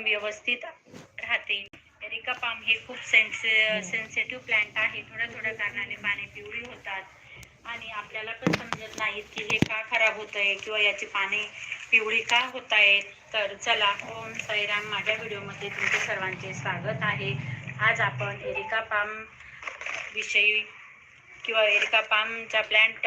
एकदम व्यवस्थित राहते. एरिका पाम हे खूप सेन्से सेन्सिटिव्ह प्लांट आहे. थोड्या थोड्या कारणाने पाने पिवळी होतात. आणि आपल्याला पण समजत नाहीत की हे का खराब होत आहे किंवा याची पाने पिवळी का होत आहेत तर चला ओम साईराम माझ्या व्हिडिओमध्ये तुमचे सर्वांचे स्वागत आहे. आज आपण एरिका पाम विषयी किंवा एरिका पामच्या प्लॅन्ट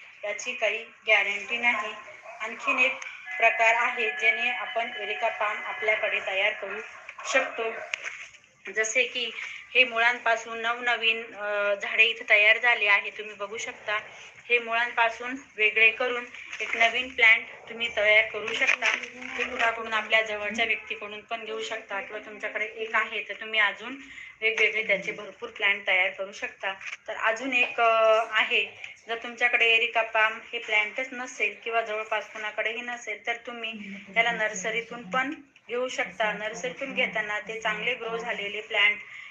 याची काही गॅरंटी नाही. आणखीन एक प्रकार आहे ज्याने आपण एरिका पाम आपल्याकडे तयार करू शकतो. जसे की हे मुळांपासून नवनवीन झाडे इथे तयार झाले आहे. तुम्ही बघू शकता. हे मुळांपासून वेगळे करून एक नवीन प्लॅन तुम्ही तयार करू शकता. ते कुणाकडून आपल्या जवळच्या व्यक्तीकडून पण घेऊ शकता किंवा तुमच्याकडे एक आहे तर तुम्ही अजून वेगवेगळे त्याचे भरपूर प्लॅन तयार करू शकता. तर अजून एक आहे. जर तुमच्याकडे एरिका पाम हे प्लॅन्टच नसेल किंवा जवळपास कुणाकडेही नसेल तर तुम्ही त्याला नर्सरीतून पण घेऊ शकता. नर्सरीतून घेताना ते चांगले ग्रो झालेले प्लॅन्ट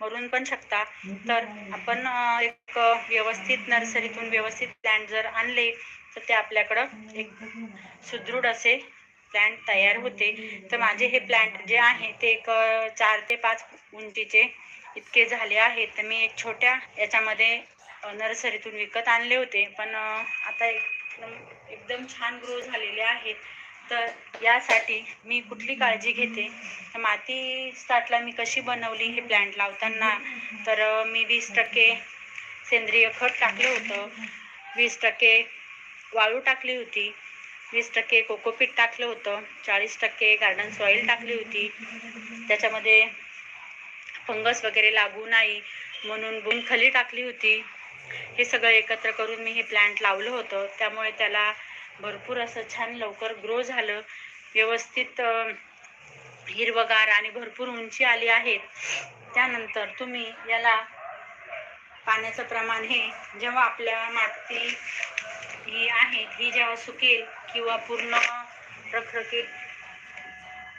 मरून पण शकता. तर आपण एक व्यवस्थित नर्सरीतून व्यवस्थित प्लॅन्ट जर आणले तर ते आपल्याकडं एक सुदृढ असे प्लॅन्ट तयार होते. तर माझे हे प्लॅन्ट जे आहे ते एक चार ते पाच उंचीचे इतके झाले आहेत. तर मी एक छोट्या याच्यामध्ये नर्सरीतून विकत आणले होते. पण आता एकदम एकदम छान ग्रो झालेले आहेत. तर यासाठी मी कुठली काळजी घेते? माती स्टार्टला मी कशी बनवली हे प्लॅन्ट लावताना? तर मी वीस टक्के सेंद्रिय खत टाकलं होतं. वीस टक्के वाळू टाकली होती. वीस टक्के कोकोपीट टाकलं होतं. चाळीस टक्के गार्डन सॉईल टाकली होती. त्याच्यामध्ये फंगस वगैरे लागू नाही म्हणून बुनखली टाकली होती. हे सगळं एकत्र करून मी हे प्लांट लावलं होतं. त्यामुळे त्याला भरपूर असं छान लवकर ग्रो झालं. व्यवस्थित हिरवगार आणि भरपूर उंची आली आहे. त्यानंतर तुम्ही याला पाण्याचं प्रमाण हे जेव्हा आपल्या माती ही आहे ही जेव्हा सुकेल किंवा पूर्ण रखरखीत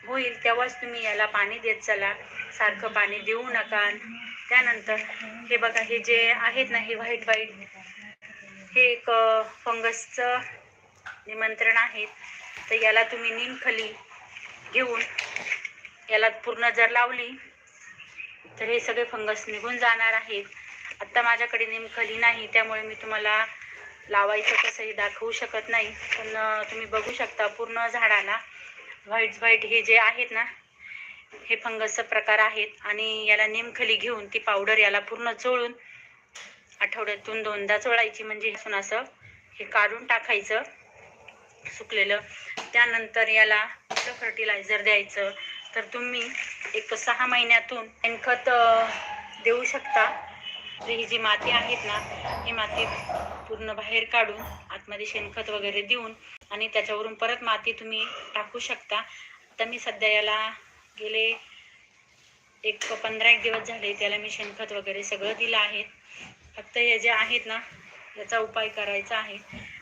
होईल तेव्हाच तुम्ही याला पाणी देत चला. सारखं पाणी देऊ नका. त्यानंतर हे बघा हे जे आहेत ना हे व्हाईट व्हाईट हे एक फंगसचं निमंत्रण आहेत तर याला तुम्ही निमखली घेऊन याला पूर्ण जर लावली तर हे सगळे फंगस निघून जाणार आहेत. आत्ता माझ्याकडे निमखली नाही त्यामुळे मी तुम्हाला लावायचं कसंही दाखवू शकत नाही. पण तुम्ही बघू शकता पूर्ण झाडाला व्हाईट व्हाईट हे जे आहेत ना हे फंगसचा प्रकार आहेत. आणि याला निमखली घेऊन ती पावडर याला पूर्ण चोळून आठवड्यातून दोनदा चोळायची. म्हणजे ह्यातून असं हे काढून टाकायचं. सुकलेलं. त्यानंतर याला कुठलं फर्टिलायझर द्यायचं. तर तुम्ही एक सहा महिन्यातून शेणखत देऊ शकता. ही जी माती आहेत ना ही माती पूर्ण बाहेर काढून आतमध्ये शेणखत वगैरे देऊन आणि त्याच्यावरून परत माती तुम्ही टाकू शकता. आता मी सध्या याला गेले एक पंधरा एक दिवस झाले त्याला मी शेणखत वगैरे सगळं दिलं आहे. फक्त हे जे आहेत ना याचा उपाय करायचा आहे.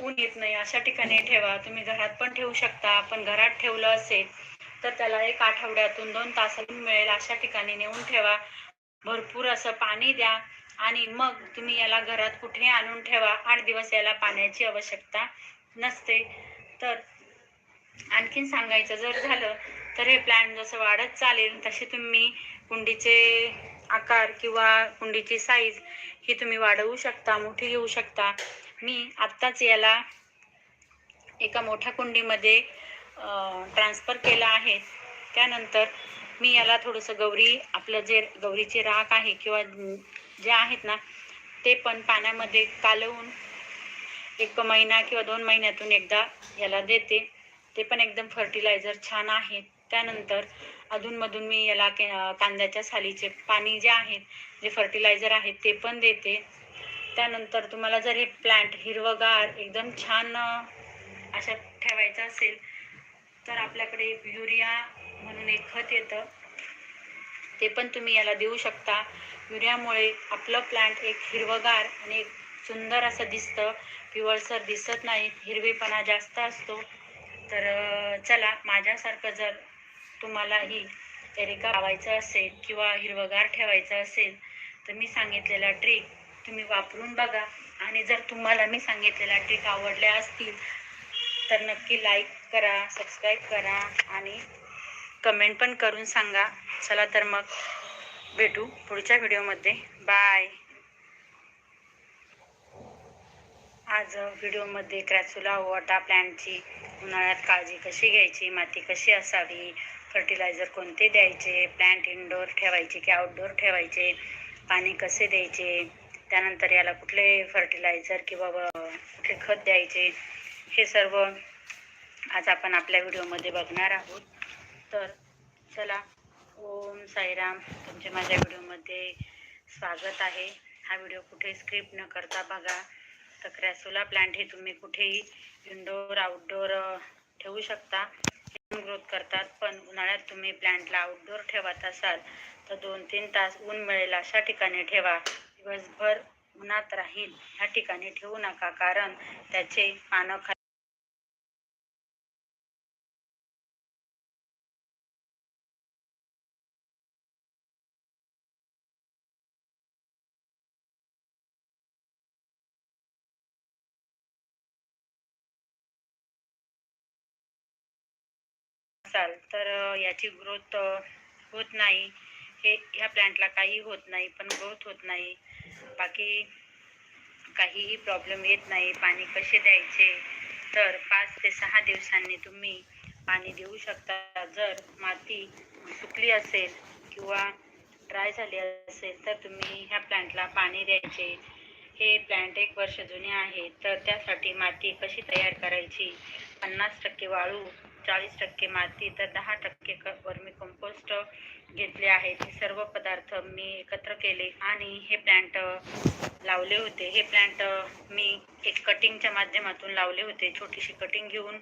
ऊन येत नाही अशा ठिकाणी ठेवा. तुम्ही घरात पण ठेवू शकता पण घरात ठेवलं असेल तर त्याला एक आठवड्यातून दोन तासातून मिळेल अशा ठिकाणी नेऊन ठेवा. भरपूर असं पाणी द्या आणि मग तुम्ही याला घरात कुठे आणून ठेवा आठ दिवस याला पाण्याची आवश्यकता नसते. तर आणखीन सांगायचं जर झालं तर हे प्लॅन जसं वाढत चालेल तसे तुम्ही कुंडीचे आकार किंवा कुंडीची साईज ही तुम्ही वाढवू शकता मोठी घेऊ शकता. मी आत्ताच याला एका मोठ्या कुंडीमध्ये ट्रान्सफर केला आहे. त्यानंतर मी याला थोडंसं गौरी आपलं जे गौरीचे राख आहे किंवा जे आहेत ना ते पण पाण्यामध्ये कालवून एक महिना किंवा दोन महिन्यातून एकदा याला देते. ते पण एकदम फर्टिलायझर छान आहे. त्यानंतर अधूनमधून मी याला के कांद्याच्या सालीचे पाणी जे आहेत जे फर्टिलायझर आहेत ते पण देते. त्यानंतर तुम्हाला जर हे प्लांट हिरवगार एकदम छान अशा ठेवायचं असेल तर आपल्याकडे युरिया म्हणून एक खत येतं. ते पण तुम्ही याला देऊ शकता. युरियामुळे आपलं प्लांट एक हिरवगार आणि एक सुंदर असं दिसतं. पिवळसर दिसत नाही हिरवेपणा जास्त असतो. तर चला माझ्यासारखं जर तुम्हालाही एरिका लावायचं असेल किंवा हिरवगार ठेवायचं असेल तर मी सांगितलेला ट्रिक तुम्ही वापरून बघा. आणि जर तुम्हाला मी सांगितलेल्या ट्रिक आवडल्या असतील तर नक्की लाईक करा सबस्क्राईब करा आणि कमेंट पण करून सांगा. चला तर मग भेटू पुढच्या व्हिडिओमध्ये बाय आज व्हिडिओमध्ये क्रॅच्युला वॉटा प्लॅनची उन्हाळ्यात काळजी कशी घ्यायची? माती कशी असावी? फर्टिलायझर कोणते द्यायचे? प्लॅन्ट इनडोअर ठेवायचे की आउटडोअर ठेवायचे? पाणी कसे द्यायचे? त्यानंतर याला कुठले फर्टिलायझर किंवा व- कुठले खत द्यायचे हे सर्व आज आपण आपल्या व्हिडिओमध्ये बघणार आहोत. तर चला ओम साईराम तुमचे माझ्या व्हिडिओमध्ये स्वागत आहे. हा व्हिडिओ कुठे स्क्रिप्ट न करता बघा. तर क्रॅसोला प्लांट हे तुम्ही कुठेही इनडोअर आउटडोअर ठेवू शकता. ग्रोथ करतात पण उन्हाळ्यात तुम्ही प्लांटला आउटडोअर ठेवत असाल तर दोन तीन तास ऊन मिळेल अशा ठिकाणी ठेवा. दिवसभर उन्हात राहील. ह्या ठिकाणी ठेवू नका कारण त्याचे पानं खा असाल तर याची ग्रोथ होत नाही. हे ह्या प्लांटला काही होत नाही पण ग्रोथ होत नाही. बाकी काहीही प्रॉब्लेम येत नाही. पाणी कसे द्यायचे? तर पाच ते सहा दिवसांनी तुम्ही पाणी देऊ शकता. जर माती सुकली असेल किंवा ड्राय झाली असेल तर तुम्ही ह्या प्लांटला पाणी द्यायचे. हे प्लॅन्ट एक वर्ष जुने आहे तर त्यासाठी माती कशी तयार करायची? पन्नास टक्के वाळू चाळीस टक्के माती तर दहा टक्के क वर्मी कंपोस्ट घेतले आहेत. हे सर्व पदार्थ मी एकत्र केले आणि हे प्लॅन्ट लावले होते. हे प्लांट मी एक कटिंगच्या माध्यमातून लावले होते. छोटीशी कटिंग घेऊन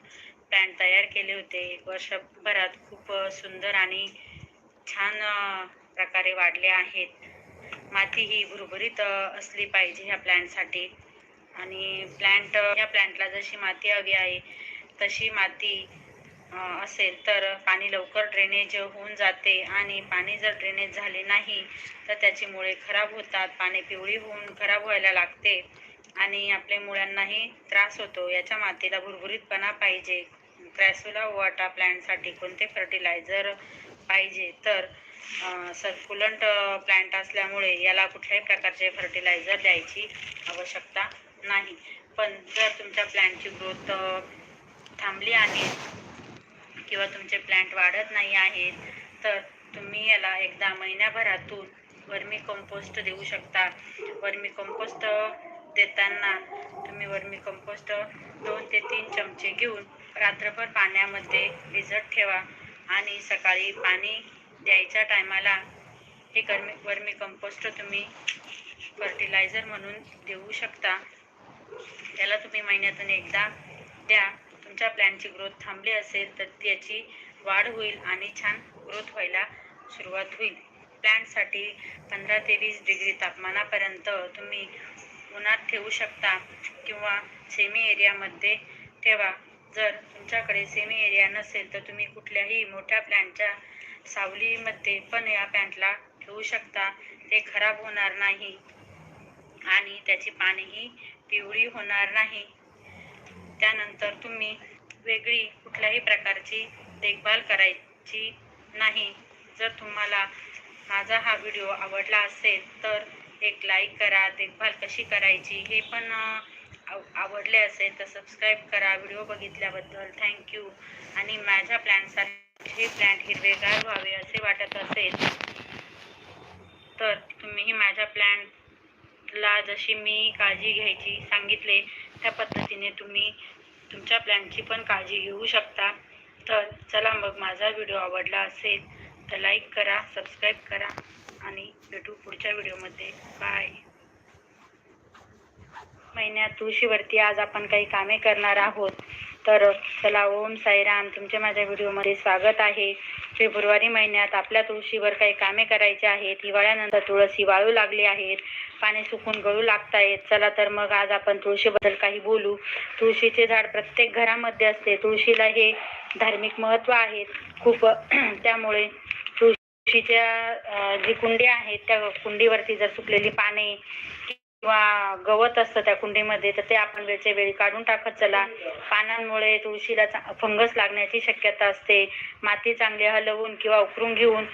प्लांट तयार केले होते. एक वर्षभरात खूप सुंदर आणि छान प्रकारे वाढले आहेत. माती ही भुरभुरीत असली पाहिजे ह्या प्लॅन्टसाठी आणि प्लॅन्ट ह्या प्लॅन्टला जशी माती हवी आहे तशी माती असेल तर पाणी लवकर ड्रेनेज होऊन जाते आणि पाणी जर ड्रेनेज झाले नाही तर त्याची मुळे खराब होतात. पाणी पिवळी होऊन खराब व्हायला लागते आणि आपल्या मुळ्यांनाही त्रास होतो. याच्या मातीला भुरभुरीतपणा पाहिजे. क्रॅसुला वॉटा प्लॅन्टसाठी कोणते फर्टिलायझर पाहिजे? तर सर्क्युलंट प्लॅन्ट असल्यामुळे याला कुठल्याही प्रकारचे फर्टिलायझर द्यायची आवश्यकता नाही. पण जर तुमच्या प्लॅन्टची ग्रोथ थांबली आणि किंवा तुमचे प्लॅन्ट वाढत नाही आहेत तर तुम्ही याला एकदा महिन्याभरातून वर्मी कंपोस्ट देऊ शकता. वर्मी कंपोस्ट देताना तुम्ही वर्मी कंपोस्ट दोन ते तीन चमचे घेऊन रात्रभर पाण्यामध्ये भिजत ठेवा आणि सकाळी पाणी द्यायच्या टायमाला हे कर्मी वर्मी कंपोस्ट तुम्ही फर्टिलायझर म्हणून देऊ शकता. त्याला तुम्ही महिन्यातून एकदा द्या. तुमच्या प्लॅनची ग्रोथ थांबली असेल तर त्याची वाढ होईल आणि छान ग्रोथ व्हायला सुरुवात होईल. प्लॅन्टसाठी पंधरा ते वीस डिग्री तापमानापर्यंत तुम्ही उन्हात ठेवू शकता किंवा सेमी एरियामध्ये ठेवा. जर तुमच्याकडे सेमी एरिया नसेल तर तुम्ही कुठल्याही मोठ्या प्लॅनच्या सावलीमध्ये पण या प्लॅन्टला ठेवू शकता. ते खराब होणार नाही आणि त्याची पानेही पिवळी होणार नाही. त्यानंतर तुम्ही वेगळी कुठल्याही प्रकारची देखभाल करायची नाही. जर तुम्हाला माझा हा व्हिडिओ आवडला असेल तर एक लाईक करा देखभाल कशी करायची हे पण आव- आवडले असेल तर सबस्क्राईब करा व्हिडिओ बघितल्याबद्दल. थँक्यू आणि माझ्या प्लॅनसारखे प्लॅन हिरवेगार व्हावे असे वाटत असेल तर तुम्हीही माझ्या प्लॅनला जशी मी काळजी घ्यायची सांगितले त्या पद्धतीने तुम्ही तुमच्या प्लॅनची पण काळजी घेऊ शकता. तर चला मग माझा व्हिडिओ आवडला असेल तर लाईक करा सबस्क्राईब करा आणि भेटू पुढच्या व्हिडिओमध्ये. बाय. महिन्यात तुळशीवरती आज आपण काही कामे करणार आहोत. तर चला ओम साईराम तुमच्या माझ्या व्हिडिओमध्ये स्वागत आहे. फेब्रुवारी महिन्यात आपल्या तुळशीवर काही कामे करायची आहेत. हिवाळ्यानंतर तुळस हिवाळू लागली आहेत. पाने सुकून गळू लागतायत. चला तर मग आज आपण तुळशीबद्दल काही बोलू. तुळशीचे झाड प्रत्येक घरामध्ये असते. तुळशीला हे धार्मिक महत्त्व आहे. खूप त्यामुळे तुळशीच्या जी कुंडी आहेत त्या कुंडीवरती जर सुकलेली पाने किंवा गवत असतं त्या कुंडीमध्ये तर ते आपण वेळच्या वेळी काढून टाकत चला. पानांमुळे तुळशीला फंगस लागण्याची शक्यता असते. माती चांगली हलवून किंवा उकरून घेऊन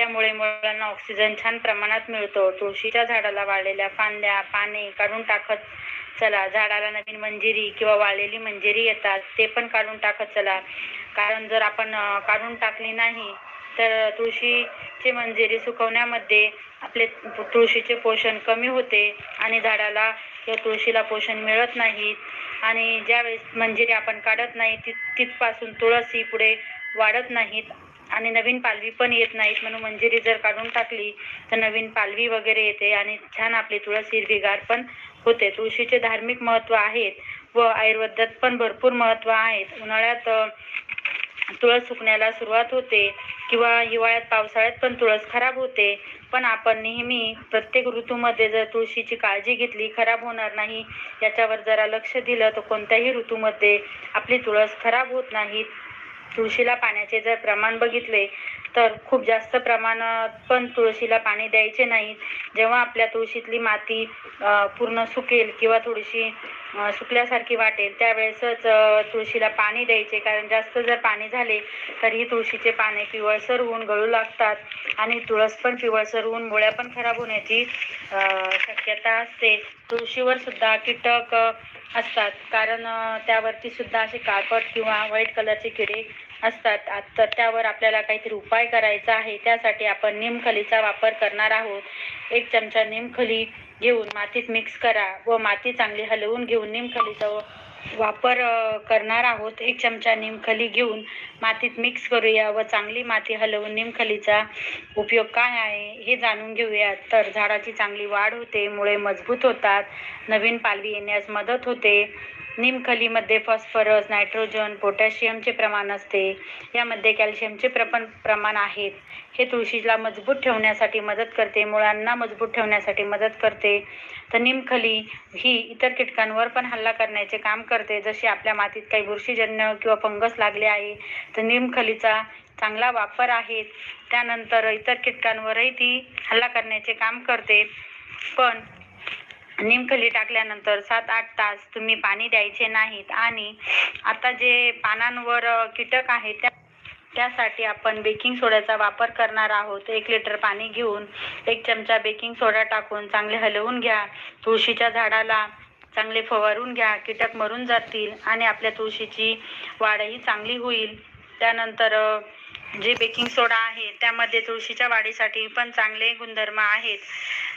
त्यामुळे मुलांना ऑक्सिजन छान प्रमाणात मिळतो. तुळशीच्या झाडाला वाळलेल्या फांद्या पाने काढून टाकत चला. झाडाला नवीन मंजिरी किंवा वाळलेली मंजिरी येतात ते पण काढून टाकत चला. कारण जर आपण काढून टाकली नाही तर तुळशीची मंजिरी सुकवण्यामध्ये आपले तुळशीचे पोषण कमी होते आणि झाडाला किंवा तुळशीला पोषण मिळत नाही. आणि ज्यावेळेस मंजिरी आपण काढत नाही तिथपासून तुळसी पुढे वाढत नाहीत. आणि नवीन पालवी पण येत नाहीत म्हणून मंजिरी जर काढून टाकली तर नवीन पालवी वगैरे येते आणि छान आपली तुळस हिरवीगार पण होते. तुळशीचे धार्मिक महत्त्व आहेत व आयुर्वेदात पण भरपूर महत्त्व आहेत. उन्हाळ्यात तुळस सुकण्याला सुरुवात होते किंवा हिवाळ्यात पावसाळ्यात पण तुळस खराब होते. पण आपण नेहमी प्रत्येक ऋतूमध्ये जर तुळशीची काळजी घेतली खराब होणार नाही याच्यावर जरा लक्ष दिलं तर कोणत्याही ऋतूमध्ये आपली तुळस खराब होत नाही तुळशीला पाण्याचे जर प्रमाण बघितले तर खूप जास्त प्रमाणात पण तुळशीला पाणी द्यायचे नाही. जेव्हा आपल्या तुळशीतली माती पूर्ण सुकेल किंवा थोडीशी सुकल्यासारखी वाटेल त्यावेळेसच तुळशीला पाणी द्यायचे. कारण जास्त जर पाणी झाले तर ही तुळशीचे पाने पिवळसर होऊन गळू लागतात आणि तुळस पण पिवळसर होऊन मुळ्या पण खराब होण्याची शक्यता असते. तुळशीवर सुद्धा कीटक असतात. कारण त्यावरती सुद्धा असे काळपट किंवा व्हाईट कलरचे किडे असतात. तर त्यावर आपल्याला काहीतरी उपाय करायचा आहे. त्यासाठी आपण निमखलीचा वापर करणार आहोत. एक चमचा निमखली घेऊन मातीत मिक्स करा व माती चांगली हलवून घेऊन निमखलीचा वापर करणार आहोत. एक चमचा निमखली घेऊन मातीत मिक्स करूया व चांगली माती हलवून निमखलीचा उपयोग काय आहे हे जाणून घेऊया तर झाडाची चांगली वाढ होते मुळे मजबूत होतात नवीन पालवी येण्यास मदत होते. निमखलीमध्ये फॉस्फरस नायट्रोजन पोटॅशियमचे प्रमाण असते. यामध्ये कॅल्शियमचे प्रपण प्रमाण आहेत. हे तुळशीला मजबूत ठेवण्यासाठी मदत करते मुळांना मजबूत ठेवण्यासाठी मदत करते. तर निमखली ही इतर कीटकांवर पण हल्ला करण्याचे काम करते. जशी आपल्या मातीत काही बुरशीजन्य किंवा फंगस लागले आहे तर निमखलीचा चांगला वापर आहे. त्यानंतर इतर कीटकांवरही ती हल्ला करण्याचे काम करते. पण निमखली टाकल्यानंतर सात आठ तास तुम्ही पाणी द्यायचे नाहीत. आणि आता जे पानांवर कीटक आहेत त्या त्यासाठी आपण बेकिंग सोड्याचा वापर करणार आहोत. एक लिटर पाणी घेऊन एक चमचा बेकिंग सोडा टाकून चांगले हलवून घ्या. तुळशीच्या झाडाला चांगले फवारून घ्या. कीटक मरून जातील आणि आपल्या तुळशीची वाढही चांगली होईल. त्यानंतर जे बेकिंग सोडा आहे त्यामध्ये तुळशीच्या वाढीसाठी पण चांगले गुणधर्म आहेत.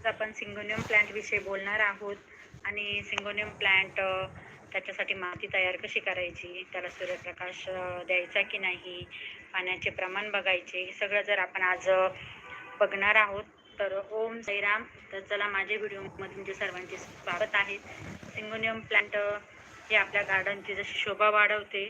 आज आपण सिंगोनियम प्लांट विषयी बोलणार आहोत. आणि सिंगोनियम प्लांट त्याच्यासाठी माती तयार कशी करायची त्याला सूर्यप्रकाश द्यायचा की नाही पाण्याचे प्रमाण बघायचे हे सगळं जर आपण आज बघणार आहोत तर ओम साईराम तर चला माझ्या व्हिडिओमध्ये तुमचे सर्वांचे स्वागत आहे. सिंगोनियम प्लांट हे आपल्या गार्डनची जशी शोभा वाढवते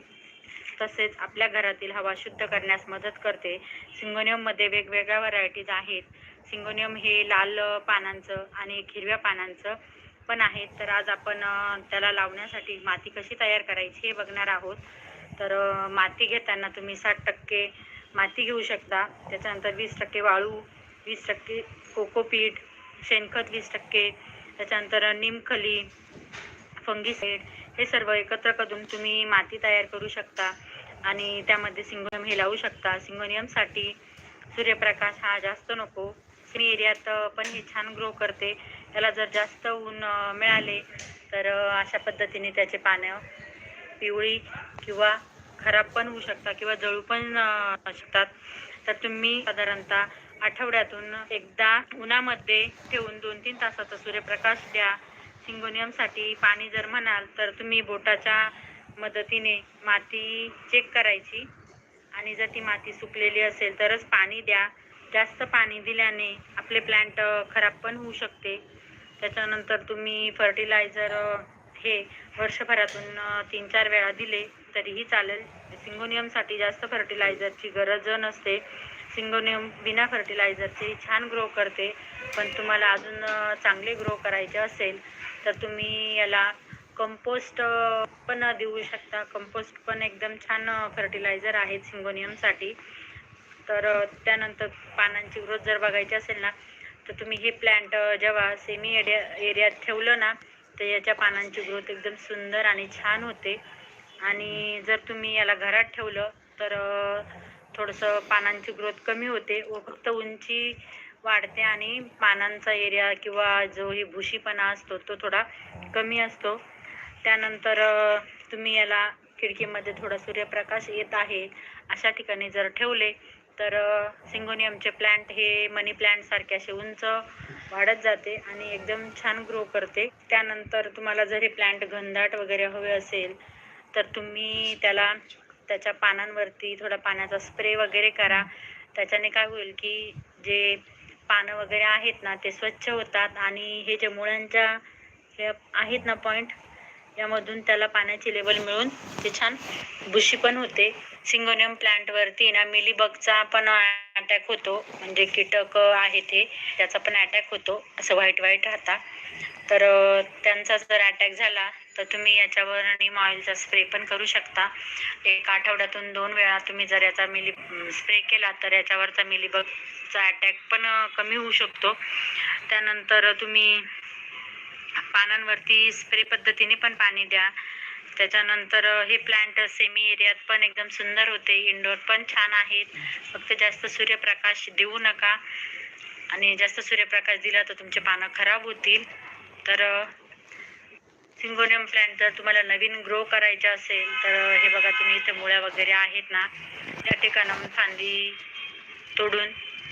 तसेच आपल्या घरातील हवा शुद्ध करण्यास मदत करते. सिंगोनियममध्ये वेगवेगळ्या व्हरायटीज आहेत. सिंगोनियम हे लाल पानांचं आणि एक हिरव्या पानांचं पण आहे. तर आज आपण त्याला लावण्यासाठी माती कशी तयार करायची हे बघणार आहोत. तर माती घेताना तुम्ही साठ टक्के माती घेऊ शकता. त्याच्यानंतर वीस टक्के वाळू वीस टक्के कोकोपीट शेणखत वीस टक्के. त्याच्यानंतर निमखली फंगीसाईड हे सर्व एकत्र करून तुम्ही माती तयार करू शकता. आणि त्यामध्ये सिंगोनियम हे लावू शकता. सिंगोनियमसाठी सूर्यप्रकाश हा जास्त नको. सिनी एरियात पण हे छान ग्रो करते. त्याला जर जास्त ऊन मिळाले तर अशा पद्धतीने त्याचे पानं पिवळी किंवा खराब पण होऊ शकतात किंवा जळू पण शकतात. तर तुम्ही साधारणतः आठवड्यातून एकदा उन्हामध्ये ठेवून दोन तीन तासाचा सूर्यप्रकाश द्या. सिंगोनियमसाठी पाणी जर म्हणाल तर तुम्ही बोटाच्या मदतीने माती चेक करायची. आणि जर ती माती सुकलेली असेल तरच पाणी द्या. जास्त पाणी दिल्याने आपले प्लांट खराब पण होऊ शकते. त्याच्यानंतर तुम्ही फर्टिलायझर हे वर्षभरातून तीन चार वेळा दिले तरीही चालेल. सिंगोनियमसाठी जास्त फर्टिलायझरची गरज नसते. सिंगोनियम बिना फर्टिलायझरचे छान ग्रो करते. पण तुम्हाला अजून चांगले ग्रो करायचे असेल तर तुम्ही याला कंपोस्ट पण देऊ शकता. कंपोस्ट पण एकदम छान फर्टिलायझर आहे सिंगोनियमसाठी. तर त्यानंतर पानांची ग्रोथ जर बघायची असेल ना तर तुम्ही हे प्लॅन्ट जेव्हा सेमी एरिया एरियात ठेवलं ना तर याच्या पानांची ग्रोथ एकदम सुंदर आणि छान होते. आणि जर तुम्ही याला घरात ठेवलं तर थोडंसं पानांची ग्रोथ कमी होते. व फक्त उंची वाढते आणि पानांचा एरिया किंवा जो हे भुशीपणा असतो तो थोडा कमी असतो. त्यानंतर तुम्ही याला खिडकीमध्ये थोडा सूर्यप्रकाश येत आहे अशा ठिकाणी जर ठेवले तर सिंगोनियमचे प्लांट हे मनी प्लांट सारखे असे उंच वाढत जाते आणि एकदम छान ग्रो करते. त्यानंतर तुम्हाला जर हे प्लांट घनदाट वगैरे हवे असेल तर तुम्ही त्याला त्याच्या पानांवरती थोडा पाण्याचा स्प्रे वगैरे करा. त्याच्याने काय होईल की जे पानं वगैरे आहेत ना ते स्वच्छ होतात आणि हे जे मुळांच्या हे आहेत ना पॉईंट यामधून त्याला पाण्याची लेवल मिळून ते छान बुशी पण होते. सिंगोनियम प्लांटवरती ना मिलीबगचा पण अटॅक होतो. म्हणजे कीटक आहे ते त्याचा पण अटॅक होतो. असं व्हाईट व्हाईट राहता. तर त्यांचा जर अटॅक झाला तर तुम्ही याच्यावर नीम ऑइलचा स्प्रे पण करू शकता. एक आठवड्यातून दोन वेळा तुम्ही जर याचा मिली स्प्रे केला तर याच्यावरचा मिलीबगचा अटॅक पण कमी होऊ शकतो. त्यानंतर तुम्ही पानांवरती स्प्रे पद्धतीने पण पाणी द्या. त्याच्यानंतर हे प्लांट सेमी एरियात पण एकदम सुंदर होते. इंडोर पण छान आहेत. फक्त जास्त सूर्यप्रकाश देऊ नका. आणि जास्त सूर्यप्रकाश दिला तर तुमचे पानं खराब होतील. तर सिंगोनियम प्लांट जर तुम्हाला नवीन ग्रो करायचं असेल तर हे बघा तुम्ही इथे मुळ्या वगैरे आहेत ना. त्या ठिकाणाहून फांदी तोडून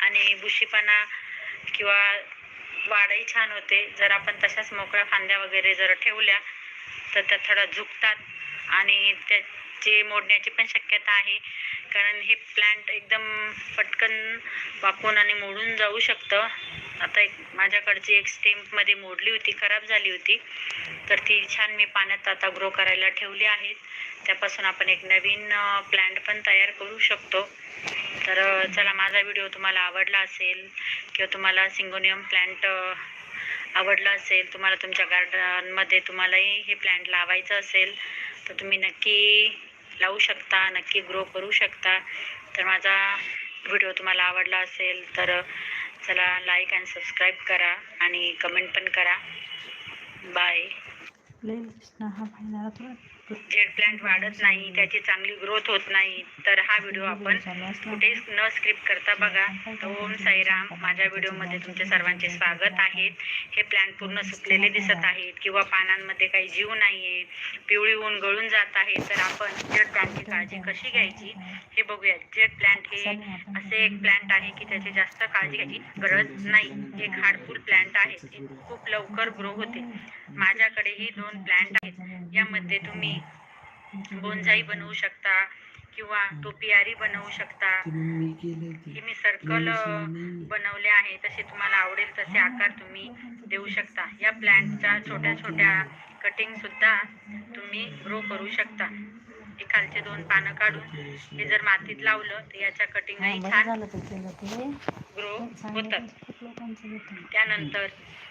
आणि बुशीपणा किंवा वाढही छान होते. जर आपण तशाच मोकळ्या फांद्या वगैरे जर ठेवल्या तर त्या थोडा झुकतात आणि त्याचे मोडण्याची पण शक्यता आहे. कारण हे प्लांट एकदम पटकन वाकून आणि मोडून जाऊ शकतं. आता एक माझ्याकडची एक स्टेम्पमध्ये मोडली होती खराब झाली होती. तर ती छान मी पाण्यात आता ग्रो करायला ठेवली आहेत त्यापासून आपण एक नवीन प्लांट पण तयार करू शकतो. तर चला माझा व्हिडिओ तुम्हाला आवडला असेल किंवा तुम्हाला सिंगोनियम प्लॅन्ट आवडलं असेल तुम्हाला तुमच्या गार्डनमध्ये तुम्हालाही हे प्लॅन्ट लावायचं असेल तर तुम्ही नक्की लावू शकता नक्की ग्रो करू शकता. तर माझा व्हिडिओ तुम्हाला आवडला असेल तर चला लाईक आणि सबस्क्राईब करा आणि कमेंट पण करा. बाय हा जेड प्लांट वाढत नाही त्याची चांगली ग्रोथ होत नाही तर हा व्हिडिओ आपण कुठेच न स्क्रिप्ट करता बघा. ओम साईराम माझ्या व्हिडिओमध्ये तुमचे सर्वांचे स्वागत आहे. हे प्लांट पूर्ण सुकलेले दिसत आहेत किंवा पानांमध्ये काही जीव नाहीये पिवळी ऊन गळून जात आहे तर आपण जेड प्लांटची काळजी कशी घ्यायची हे बघूया जेड प्लांट हे असे एक प्लांट आहे की त्याची जास्त काळजी घ्यायची गरज नाही. एक हार्डफुल प्लांट आहे. ते खूप लवकर ग्रो होते. माझ्याकडेही दोन प्लांट आहेत. यामध्ये तुम्ही बोनसाई बनवू शकता किंवा टोपियारी बनवू शकता. हे मी सर्कल बनवले आहे तसे तुम्हाला आवडेल तसे आकार तुम्ही देऊ शकता. या प्लांटच्या छोट्या छोट्या कटिंग सुद्धा तुम्ही ग्रो करू शकता. हे खालचे दोन पानं काढून हे जर मातीत लावलं तर याच्या कटिंगही छान ग्रो होतात त्यानंतर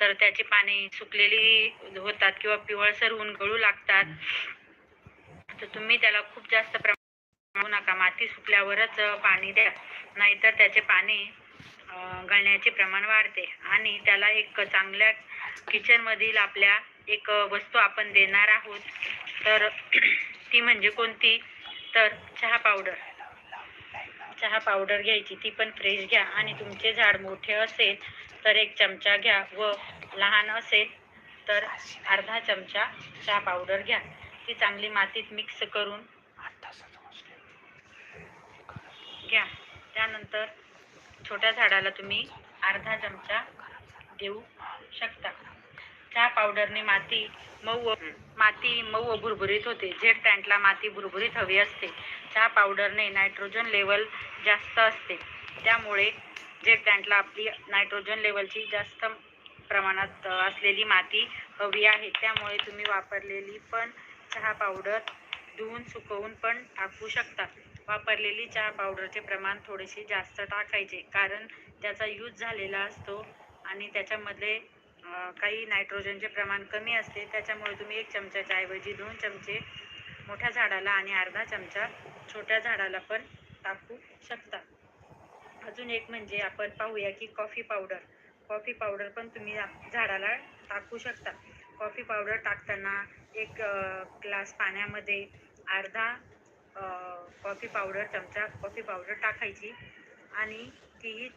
तर त्याची पाने सुकलेली होतात किंवा पिवळसर होऊन गळू लागतात. तर तुम्ही त्याला खूप जास्त प्रमाण नका माती सुकल्यावरच पाणी द्या. नाहीतर त्याचे पाने गळण्याचे प्रमाण वाढते. आणि त्याला एक चांगल्या किचनमधील आपल्या एक वस्तू आपण देणार आहोत. तर ती म्हणजे कोणती? तर चहा पावडर. चहा पावडर घ्यायची ती पण फ्रेश घ्या. आणि तुमचे झाड मोठे असेल तर एक चमचा घ्या व लहान असेल तर अर्धा चमचा चहा पावडर घ्या. ती चांगली मातीत मिक्स करून घ्या. त्यानंतर छोट्या झाडाला तुम्ही अर्धा चमचा देऊ शकता. चहा पावडरने माती मऊ व- माती मऊ व भुरभुरीत होते. झेड प्लांटला माती भुरभुरीत हवी असते. चहा पावडरने नायट्रोजन लेवल जास्त असते. त्यामुळे जे प्लांटला आपली नायट्रोजन लेवलची जास्त प्रमाणात असलेली माती हवी आहे त्यामुळे तुम्ही वापरलेली पण चहा पावडर धुवून सुकवून पण टाकू शकता. वापरलेली चहा पावडरचे प्रमाण थोडेसे जास्त टाकायचे कारण त्याचा यूज झालेला असतो आणि त्याच्यामध्ये काही नायट्रोजनचे प्रमाण कमी असते त्याच्यामुळे तुम्ही एक चमच्याच्या ऐवजी दोन चमचे मोठ्या झाडाला आणि अर्धा चमचा छोट्या झाडाला पण टाकू शकता. अजून एक म्हणजे आपण पाहूया की कॉफी पावडर कॉफी पावडर पण तुम्ही झाडाला टाकू शकता. कॉफी पावडर टाकताना एक ग्लास पाण्यामध्ये अर्धा कॉफी पावडर चमचा कॉफी पावडर टाकायची आणि तीही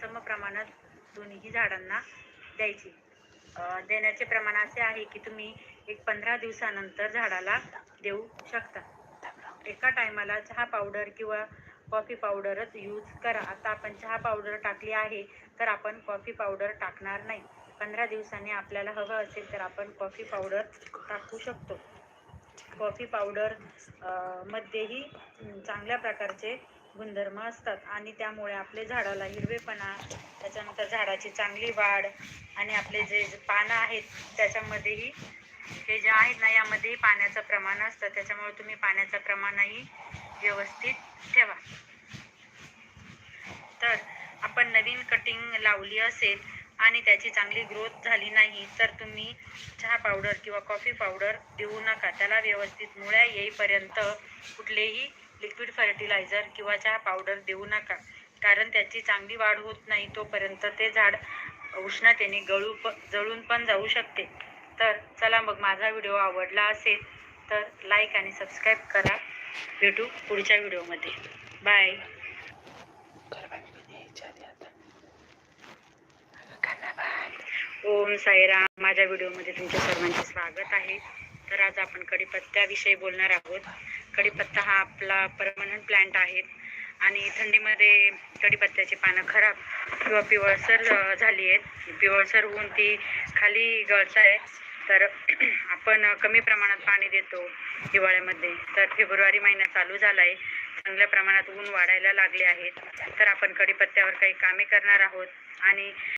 समप्रमाणात दोन्हीही झाडांना द्यायची. देण्याचे प्रमाण असे आहे की तुम्ही एक पंधरा दिवसानंतर झाडाला देऊ शकता. एका टायमाला चहा पावडर किंवा कॉफी पावडरच यूज करा. आता आपण चहा पावडर टाकली आहे तर आपण कॉफी पावडर टाकणार नाही. पंधरा दिवसांनी आपल्याला हवं असेल तर आपण कॉफी पावडर टाकू शकतो. कॉफी पावडर मध्येही चांगल्या प्रकारचे गुणधर्म असतात आणि त्यामुळे आपले झाडाला हिरवेपणा त्याच्यानंतर झाडाची चांगली वाढ आणि आपले जे जे पानं आहेत त्याच्यामध्येही हे जे आहेत ना यामध्येही पाण्याचं प्रमाण असतं. त्याच्यामुळे तुम्ही पाण्याचं प्रमाणही व्यवस्थित ठेवा. तर आपण नवीन कटिंग लावली असेल आणि त्याची चांगली ग्रोथ झाली नाही तर तुम्ही चहा पावडर किंवा कॉफी पावडर देऊ नका. त्याला व्यवस्थित मुळ्या येईपर्यंत कुठलेही लिक्विड फर्टिलायझर किंवा चहा पावडर देऊ नका. कारण त्याची चांगली वाढ होत नाही तोपर्यंत ते झाड उष्णतेने गळू प जळून पण जाऊ शकते. तर चला मग माझा व्हिडिओ आवडला असेल तर लाईक आणि सबस्क्राईब करा. भेटू पुढच्या व्हिडिओमध्ये. बाय ओम साईराम. माझ्या व्हिडिओमध्ये तुमच्या सर्वांचे स्वागत आहे. तर आज आपण कढीपत्त्याविषयी बोलणार आहोत. कढीपत्ता हा आपला परमनंट प्लांट आहे आणि थंडीमध्ये कढीपत्त्याची पानं खराब किंवा पिवळसर झाली आहेत. पिवळसर होऊन ती खाली गळत आहे तर आपण कमी प्रमाणात पाणी देतो हिवाळ्यामध्ये. तर फेब्रुवारी महिना चालू झाला आहे चांगल्या प्रमाणात ऊन वाढायला लागले आहेत. तर आपण कडीपत्त्यावर काही कामे करणार आहोत. आणि